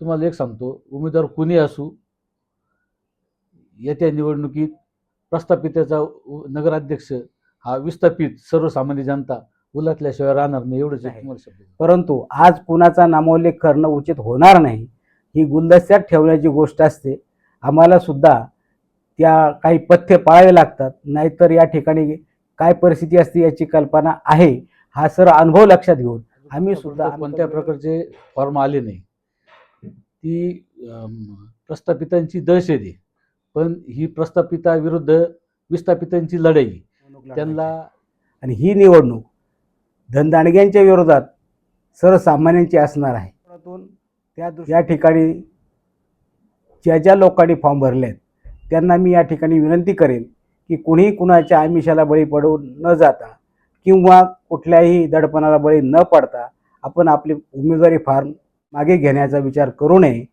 तुम्हाला एक सांगतो उमेदवार कुणी असू येत्या निवडणुकीत प्रस्थापितेचा नगराध्यक्ष हा विस्थापित सर्वसामान्य जनता उलटल्याशिवाय राहणार नाही एवढंच. परंतु आज कुणाचा नामोल्लेख करणं उचित होणार नाही ही गुलदस्त्यात ठेवण्याची गोष्ट असते. आम्हाला सुद्धा त्या काही पथ्य पाळावे लागतात नाहीतर या ठिकाणी काय परिस्थिती असते याची कल्पना आहे हा सर्व अनुभव लक्षात घेऊन आम्ही सुद्धा कोणत्या प्रकारचे फॉर्म आले नाही. ती प्रस्थापितांची दहशत आहे पण ही प्रस्थापिता विरुद्ध विस्थापितांची लढाई त्यांना आणि ही निवडणूक धनदांडग्यांच्या विरोधात सर्वसामान्यांची असणार आहे. त्या या ठिकाणी ज्या ज्या लोकांनी फॉर्म भरले आहेत त्यांना मी या ठिकाणी विनंती करेन की कुणीही कुणाच्या आमिषाला बळी पडू न जाता किंवा कुठल्याही दडपणाला बळी न पडता आपण आपली उमेदवारी फार्म मागे घेण्याचा विचार करू नये.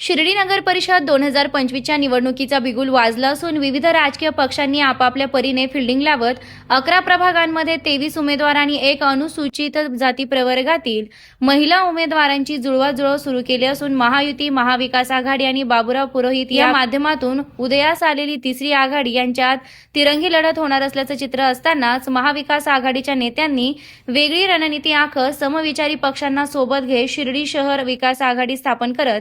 शिर्डी नगर परिषद दोन हजार पंचवीसच्या निवडणुकीचा बिगुल वाजला असून विविध राजकीय पक्षांनी आपापल्या परीने फिल्डिंग लावत अकरा प्रभागांमध्ये तेवीस उमेदवार आणि एक अनुसूचित जाती प्रवर्गातील महिला उमेदवारांची जुळवाजुळव सुरू केली असून महायुती महाविकास आघाडी आणि बाबुराव पुरोहित या माध्यमातून उदयास आलेली तिसरी आघाडी यांच्यात तिरंगी लढत होणार असल्याचं चित्र असतानाच महाविकास आघाडीच्या नेत्यांनी वेगळी रणनीती आखत समविचारी पक्षांना सोबत घेत शिर्डी शहर विकास आघाडी स्थापन करत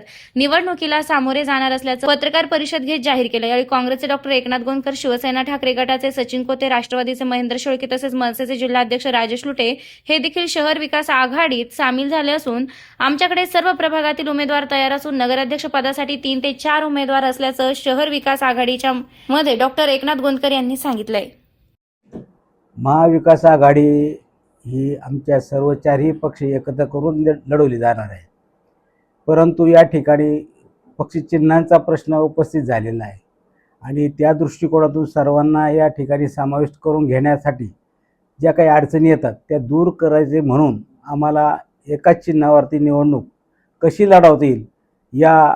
निवडणुकीला सामोरे जाणार असल्याचं पत्रकार परिषद घेत जाहीर केलं. यावेळी काँग्रेसचे डॉक्टर एकनाथ गोंदकर शिवसेना ठाकरे गटाचे सचिन कोते राष्ट्रवादीचे महेंद्र शेळके तसेच मनसेचे जिल्हाध्यक्ष राजेश लुटे हे देखील शहर विकास आघाडीत सामील झाले असून आमच्याकडे सर्व प्रभागातील उमेदवार तयार असून नगराध्यक्ष पदासाठी तीन ते चार उमेदवार असल्याचं शहर विकास आघाडीच्या मध्ये डॉक्टर एकनाथ गोंदकर यांनी सांगितलंय. महाविकास आघाडी ही आमच्या सर्व चारही पक्ष एकत्र करून लढवली जाणार आहे. परंतु या ठिकाणी पक्षचिन्हांचा प्रश्न उपस्थित झालेला आहे. आणि त्या दृष्टिकोनातून सर्वांना या ठिकाणी समाविष्ट करून घेण्यासाठी ज्या काही अडचणी येतात त्या दूर करायचे म्हणून आम्हाला एकाच चिन्हावरती निवडणूक कशी लढवता येईल या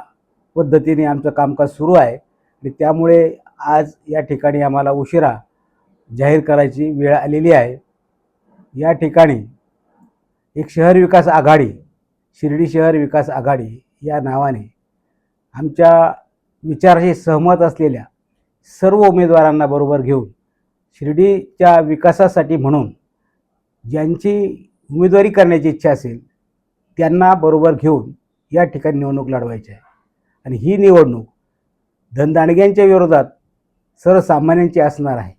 पद्धतीने आमचं कामकाज सुरू आहे. आणि त्यामुळे आज या ठिकाणी आम्हाला उशिरा जाहीर करायची वेळ आलेली आहे. या ठिकाणी एक शहर विकास आघाडी शिर्डी शहर विकास आघाडी या नावाने आमच्या विचाराशी सहमत असलेल्या सर्व उमेदवारांना बरोबर घेऊन शिर्डीच्या विकासासाठी म्हणून ज्यांची उमेदवारी करण्याची इच्छा असेल त्यांना बरोबर घेऊन या ठिकाणी निवडणूक लढवायची आहे. आणि ही निवडणूक धनदांडग्यांच्या विरोधात सर्वसामान्यांची असणार आहे.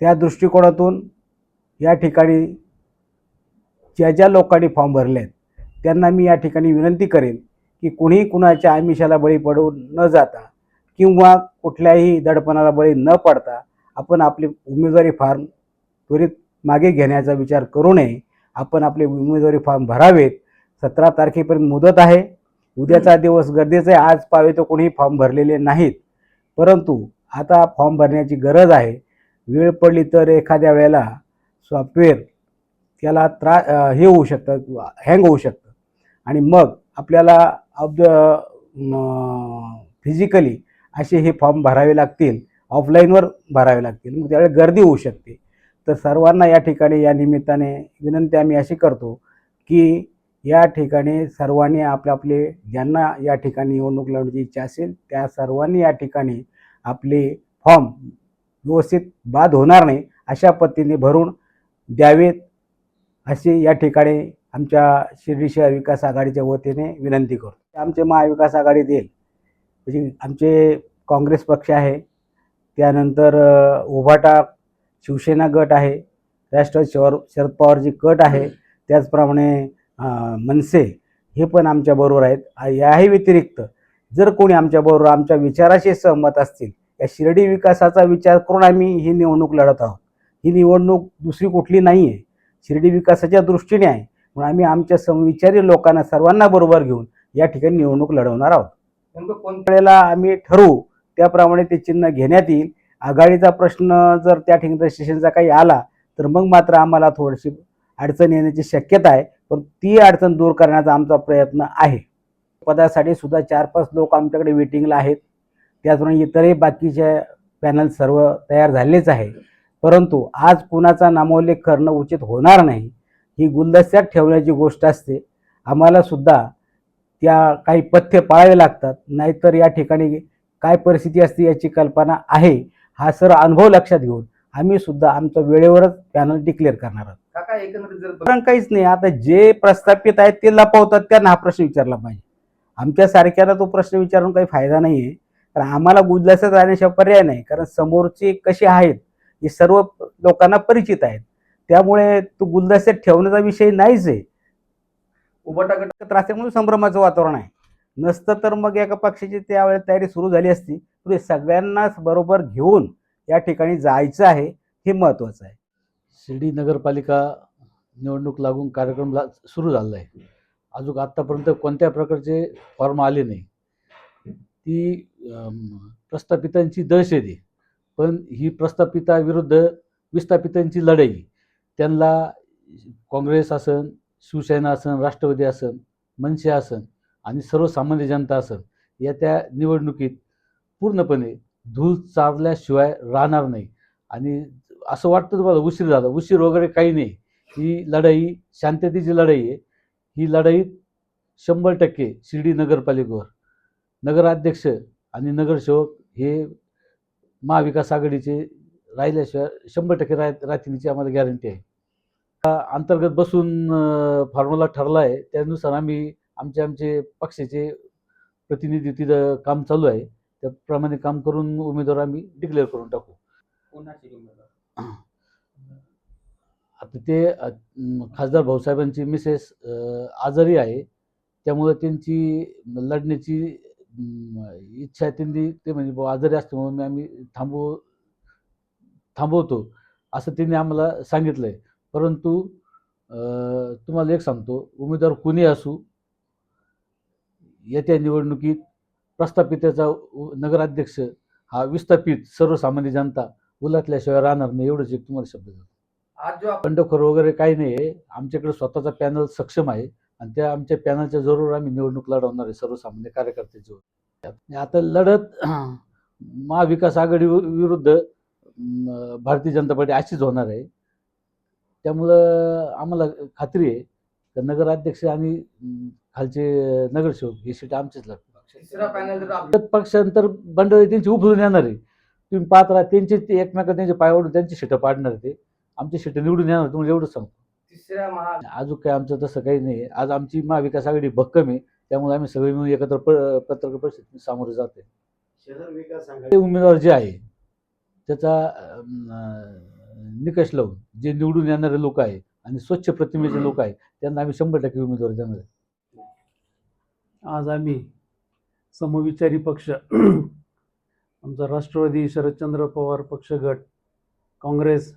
त्या दृष्टिकोनातून या ठिकाणी ज्या ज्या लोकांनी फॉर्म भरले आहेत त्यांना मी या ठिकाणी विनंती करेन की कुणीही कुणाच्या आमिषाला बळी पडू न जाता किंवा कुठल्याही दडपणाला बळी न पडता आपण आपली उमेदवारी फॉर्म त्वरित मागे घेण्याचा विचार करू नये. आपण आपले उमेदवारी फॉर्म भरावेत. सतरा तारखेपर्यंत मुदत आहे. उद्याचा दिवस गरजेचा आहे. आज पावे तर कोणीही फॉर्म भरलेले नाहीत. परंतु आता फॉर्म भरण्याची गरज आहे. वेळ पडली तर एखाद्या वेळेला सॉफ्टवेअर त्याला त्रा अं, हे होऊ शकतं हँग होऊ शकतं. आणि मग आपल्याला ऑफ द फिजिकली असे हे फॉर्म भरावे लागतील. ऑफलाईनवर भरावे लागतील. मग त्यावेळी गर्दी होऊ शकते. तर सर्वांना या ठिकाणी या निमित्ताने विनंती आम्ही अशी करतो की या ठिकाणी सर्वांनी आपले आपले ज्यांना या ठिकाणी निवडणूक लढण्याची इच्छा असेल त्या सर्वांनी या ठिकाणी आपले फॉर्म व्यवस्थित बाद होणार नाही अशा पद्धतीने भरून द्यावेत अशी या ठिकाणी आमच्या शिर्डी शहर विकास आघाडीच्या वतीने विनंती करतो. आमचे महाविकास आघाडीत येईल म्हणजे आमचे काँग्रेस पक्ष आहे. त्यानंतर उभाटा शिवसेना गट आहे. राष्ट्रवादी शहर शरद पवारजी गट आहे. त्याचप्रमाणे मनसे हे पण आमच्याबरोबर आहेत. याही व्यतिरिक्त जर कोणी आमच्याबरोबर आमच्या विचाराशी सहमत असतील या शिर्डी विकासाचा विचार करून आम्ही ही निवडणूक लढत आहोत. ही निवडणूक दुसरी कुठली नाही आहे शिर्डी विकासाच्या दृष्टीने आहे. म्हणून आम्ही आमच्या समविचारी लोकांना सर्वांना बरोबर घेऊन या ठिकाणी निवडणूक लढवणार आहोत. नेमकं कोणत्या वेळेला आम्ही ठरवू त्याप्रमाणे ते चिन्ह घेण्यात येईल. आघाडीचा प्रश्न जर त्या ठिकाणी रजिस्ट्रेशनचा काही आला तर मग मात्र आम्हाला थोडीशी अडचण येण्याची शक्यता आहे. पण ती अडचण दूर करण्याचा आमचा प्रयत्न आहे. पदासाठी सुद्धा चार पाच लोक आमच्याकडे वेटिंगला आहेत. त्याचप्रमाणे इतरही बाकीचे पॅनल सर्व तयार झालेच आहे. परंतु आज कुणाचा नामोल्लेख करणं उचित होणार नाही. ही गुलदस्त्यात ठेवण्याची गोष्ट असते. आम्हाला सुद्धा त्या काही पथ्य पाळावे लागतात. नाहीतर या ठिकाणी काय परिस्थिती असते याची कल्पना आहे हा सर्व अनुभव लक्षात घेऊन आम्ही सुद्धा आमचं वेळेवरच पॅनल डिक्लेअर करणार आहोत. काका एकंदरीत जर कारण काहीच नाही आता जे प्रस्थापित आहेत ते लपवतात त्यांना हा प्रश्न विचारला पाहिजे. आमच्या सारख्याला तो प्रश्न विचारून काही फायदा नाही आहे कारण आम्हाला गुजलासत राहण्याशिवाय पर्याय नाही. कारण समोरचे कसे आहेत हे सर्व लोकांना परिचित आहेत. त्यामुळे तो गुलदस्त्यात ठेवण्याचा विषय नाहीच आहे. उभाटा गट एकत्र संभ्रमाचं वातावरण आहे. नसतं तर मग एका पक्षाची त्यावेळेस तयारी सुरू झाली असती पण सगळ्यांनाच बरोबर घेऊन या ठिकाणी जायचं आहे हे महत्त्वाचं आहे. शिर्डी नगरपालिका निवडणूक लागून कार्यक्रम ला सुरू झालेला आहे. अजून आत्तापर्यंत कोणत्या प्रकारचे फॉर्म आले नाही. ती प्रस्थापितांची दहशती पण ही प्रस्थापिताविरुद्ध विस्थापितांची लढाई त्यांना काँग्रेस असन शिवसेना असन राष्ट्रवादी असन मनसे असन आणि सर्वसामान्य जनता असन या त्या निवडणुकीत पूर्णपणे धूळ चारल्याशिवाय राहणार नाही. आणि असं वाटतं तुम्हाला उशीर झाला. उशीर वगैरे काही नाही. ही लढाई शांततेची लढाई आहे. ही लढाईत शंभर टक्के शिर्डी नगरपालिकेवर. नगराध्यक्ष आणि नगरसेवक हे महाविकास आघाडीचे राहिल्याशिवाय शंभर टक्के राह राहतीची आम्हाला गॅरंटी आहे. अंतर्गत बसून फॉर्म्युला ठरला आहे त्यानुसार आम्ही आमचे आमचे पक्षाचे प्रतिनिधी तिथं काम चालू आहे. त्याप्रमाणे काम करून उमेदवार आम्ही डिक्लेअर करून टाकू. आता ते खासदार भाऊसाहेबांची मिसेस आजारी आहे. त्यामुळे त्यांची लढण्याची इच्छा आहे त्यांनी ते म्हणजे आजारी असल्यामुळे मी आम्ही थांबव थांबवतो. असं त्यांनी आम्हाला सांगितलं आहे परंतु तुम्हाला एक सांगतो उमेदवार कुणी असू येत्या निवडणुकीत प्रस्थापितेचा नगराध्यक्ष हा विस्थापित सर्वसामान्य जनता उलटल्याशिवाय राहणार नाही एवढंच एक तुम्हाला शब्द देतो. आज जो बंडखोर वगैरे काही नाही आहे आमच्याकडे स्वतःचा पॅनल सक्षम आहे आणि त्या आमच्या पॅनलच्या जोरावर आम्ही निवडणूक लढवणार आहे सर्वसामान्य कार्यकर्त्याच्या आता लढत महाविकास आघाडी विरुद्ध भारतीय जनता पार्टी अशीच होणार आहे. त्यामुळं आम्हाला खात्री आहे का नगराध्यक्ष आणि खालचे नगरसेवक ही सीट आमचीच प्रत्येक पक्षांतर बंडळी त्यांची उफलून येणार आहे. तुम्ही पाहत राहा त्यांचे ते एकमेका त्यांचे पायावरून त्यांची शिटं पाडणार ते. आमची शिटं निवडून येणार तुम्हाला एवढंच सांगतो. अजून काय आमचं तसं काही नाही आज आमची महाविकास आघाडी भक्कम आहे. त्यामुळे आम्ही सगळे मिळून एकत्र पत्रकार परिषदेत सामोरे जाते शहर विकास ते उमेदवार जे आहे त्याचा निकष लावून जे निवडून येणारे लोक आहे आणि स्वच्छ प्रतिमेचे लोक आहे त्यांना आम्ही शंभर टक्के उमेदवार देणार आहे. आज आम्ही समविचारी पक्ष आमचा राष्ट्रवादी शरदचंद्र पवार पक्ष गट काँग्रेस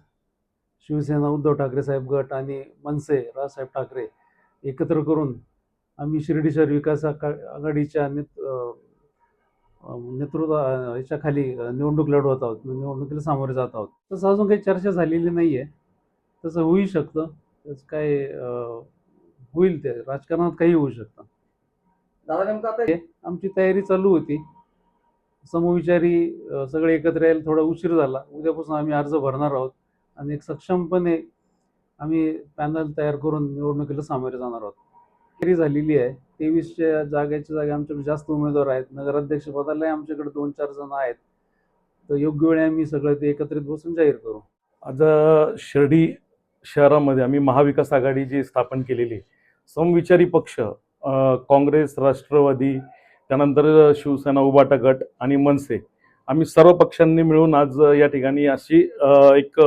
शिवसेना उद्धव ठाकरे साहेब गट आणि मनसे राजसाहेब ठाकरे एकत्र करून आम्ही शिर्डी शहर विकास आघाडीच्या नेत नेतृत्व अं, याच्याखाली अं, निवडणूक लढवत आहोत निवडणुकीला सामोरे जात आहोत. तसं अजून काही चर्चा झालेली नाही आहे तसं होऊ शकतं. त्याचं काय होईल ते. राजकारणात काही होऊ शकतं. दादा नेमकं आता आमची तयारी चालू होती. समविचारी सगळे एकत्र यायला थोडा उशीर झाला. उद्यापासून आम्ही अर्ज भरणार आहोत. आणि एक सक्षमपणे आम्ही पॅनल तयार करून निवडणुकीला सामोरे जाणार आहोत. तयारी झालेली आहे. तेवीसच्या जागेच्या जागे आमच्याकडे जास्त उमेदवार आहेत. नगराध्यक्ष पदालाही आमच्याकडे दोन चार जण आहेत. तर योग्य वेळी आम्ही सगळं ते एकत्रित बसून जाहीर करू. आज शिर्डी शहरामध्ये आम्ही महाविकास आघाडी जी स्थापन केलेली आहे. समविचारी पक्ष काँग्रेस राष्ट्रवादी त्यानंतर शिवसेना उबाटा गट आणि मनसे आम्ही सर्व पक्षांनी मिळून आज या ठिकाणी अशी एक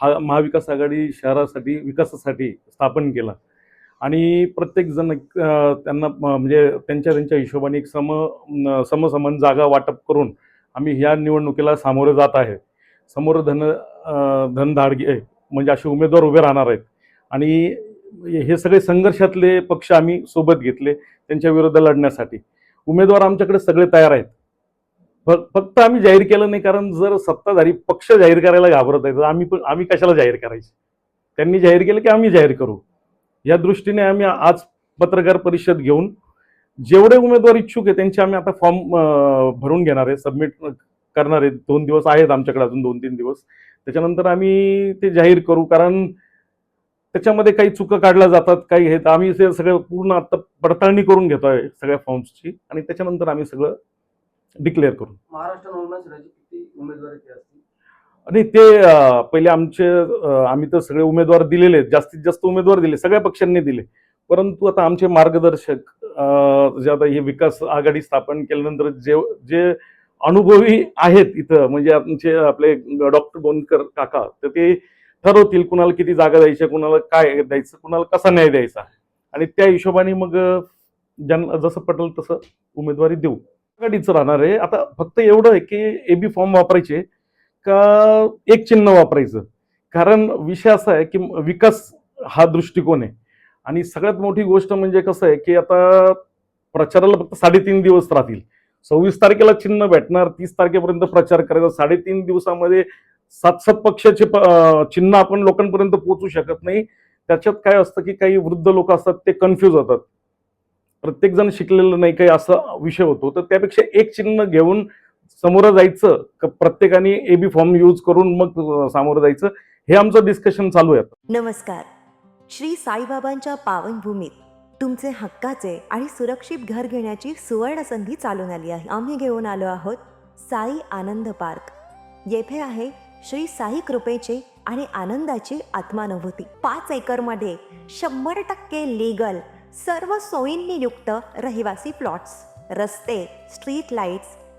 हा महाविकास आघाडी शहरासाठी विकासासाठी स्थापन केला. आणि प्रत्येकजण त्यांना म- म्हणजे त्यांच्या त्यांच्या हिशोबाने एक सम समसमान जागा वाटप करून आम्ही ह्या निवडणुकीला सामोरे जात आहे. समोर धन धनधाडगे म्हणजे असे उमेदवार उभे राहणार आहेत. आणि हे सगळे संघर्षातले पक्ष आम्ही सोबत घेतले त्यांच्या विरुद्ध लढण्यासाठी. उमेदवार आमच्याकडे सगळे तयार आहेत. फ- फक्त आम्ही जाहीर केलं नाही कारण जर सत्ताधारी पक्ष जाहीर करायला घाबरत आहेत तर आम्ही आम्ही कशाला जाहीर करायचे? त्यांनी जाहीर केलं की आम्ही जाहीर करू. या दृष्टीने आम्ही आज पत्रकार परिषद घेऊन जेवढे उमेदवार इच्छुक आहे त्यांचे आम्ही आता फॉर्म भरून घेणार आहे सबमिट करणार आहे. दोन दिवस आहेत आमच्याकडे अजून दोन तीन दिवस. त्याच्यानंतर आम्ही ते जाहीर करू कारण त्याच्यामध्ये काही चुका काढल्या जातात काही हे तर आम्ही ते सगळं पूर्ण आता पडताळणी करून घेतोय सगळ्या फॉर्म्सची आणि त्याच्यानंतर आम्ही सगळं डिक्लेअर करू. महाराष्ट्र आणि ते पहिले आमचे आम्ही तर सगळे उमेदवार दिलेले आहेत. जास्तीत जास्त उमेदवार दिले. सगळ्या पक्षांनी दिले. परंतु आता आमचे मार्गदर्शक जे आता हे विकास आघाडी स्थापन केल्यानंतर जे जे अनुभवी आहेत इथं म्हणजे आमचे आपले डॉक्टर बोनकर काका तर ते ठरवतील कुणाला किती जागा द्यायच्या कुणाला काय द्यायचं कुणाला कसा न्याय द्यायचा. आणि त्या हिशोबाने मग ज्यांना जसं पटेल तसं उमेदवारी देऊ. आघाडीचं राहणार आहे. आता फक्त एवढं आहे की एबी फॉर्म वापरायचे. का एक चिन्ह वापरायचं? कारण विषय असा आहे की विकास हा दृष्टिकोन आहे. आणि सगळ्यात मोठी गोष्ट म्हणजे कसं आहे की आता प्रचाराला फक्त साडेतीन दिवस राहतील. सव्वीस तारखेला चिन्ह भेटणार तीस तारखेपर्यंत प्रचार करायचा. साडेतीन दिवसामध्ये सात सात पक्षाचे चिन्ह आपण लोकांपर्यंत पोहोचू शकत नाही. त्याच्यात काय असतं की काही वृद्ध लोक असतात ते कन्फ्यूज होतात. प्रत्येक जण शिकलेलं नाही काही असा विषय होतो. तर त्यापेक्षा एक चिन्ह घेऊन समोर जायचं प्रत्येकाने एबी फॉर्म यूज करून मग सामोरं जायचं. हे आमचं डिस्कशन चालू आहे नमस्कार. श्री साईबाबांच्या पावनभूमीत तुमचे हक्काचे आणि सुरक्षित घर घेण्याची सुवर्ण संधी चालून आली आहे. आम्ही घेऊन आलो आहोत साई आनंद पार्क. येथे आहे श्री साई कृपेचे आणि आनंदाची आत्मानुभूती. पाच एकरमध्ये शंभर टक्के लीगल सर्व सोयींनी युक्त रहिवासी प्लॉट्स रस्ते स्ट्रीट लाईट्स